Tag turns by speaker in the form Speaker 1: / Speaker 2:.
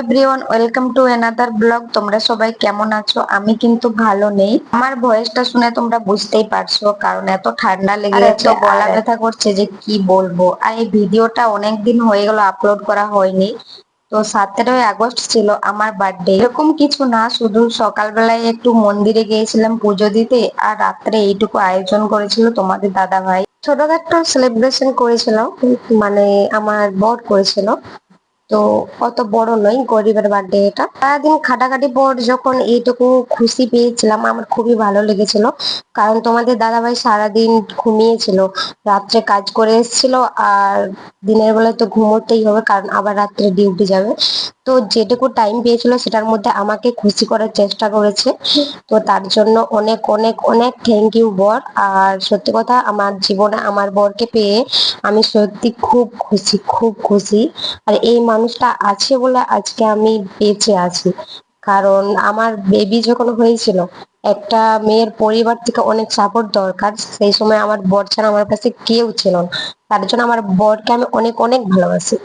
Speaker 1: Everyone welcome to another blog তোমরা সবাই কেমন আছো? আমি কিন্তু ভালো নেই। আমার ভয়েসটা শুনে তোমরা বুঝতেই পারছ কারণ এত ঠান্ডা লেগে গেছে গলা ব্যথা করছে যে কি বলব। আর এই ভিডিওটা অনেক দিন হয়ে গেল আপলোড করা হয়নি। তো সতেরোই আগস্ট ছিল আমার বার্থডে এরকম কিছু না শুধু সকালবেলায় একটু মন্দিরে গিয়েছিলাম পুজো দিতে আর রাত্রে এইটুকু আয়োজন করেছিল তোমাদের দাদা ভাই ছোটখাটো সেলিব্রেশন করেছিল মানে আমার বর করেছিল। তো অত বড় নয়, গরিবের বার্থডে এটা। সারাদিন খাটাখাটি পর যখন এইটুকু খুশি পেয়েছিলাম, আমার খুবই ভালো লেগেছিল। কারণ তোমাদের দাদাভাই সারাদিন ঘুমিয়েছিল, রাত্রে কাজ করে এসেছিল, আর দিনের বেলায় তো ঘুমোতেই হবে, কারণ আবার রাত্রে ডিউটি যাবে। তো যেটুকু টাইম পেয়েছিল, সেটার মধ্যে আমাকে খুশি করার চেষ্টা করেছে। তো তার জন্য অনেক অনেক অনেক থ্যাংক ইউ বর। আর সত্যি কথা, আমার জীবনে আমার বরকে পেয়ে আমি সত্যি খুব খুশি খুব খুশি। আর এই মানুষটা আছে বলে আজকে আমি বেঁচে আছি। কারণ আমার বেবি যখন হয়েছিল, একটা মেয়ের পরিবার থেকে অনেক সাপোর্ট দরকার। সেই সময় আমার বর ছাড়া আমার কাছে কেউ ছিল না। তার জন্য আমার বরকে আমি অনেক অনেক ভালোবাসি।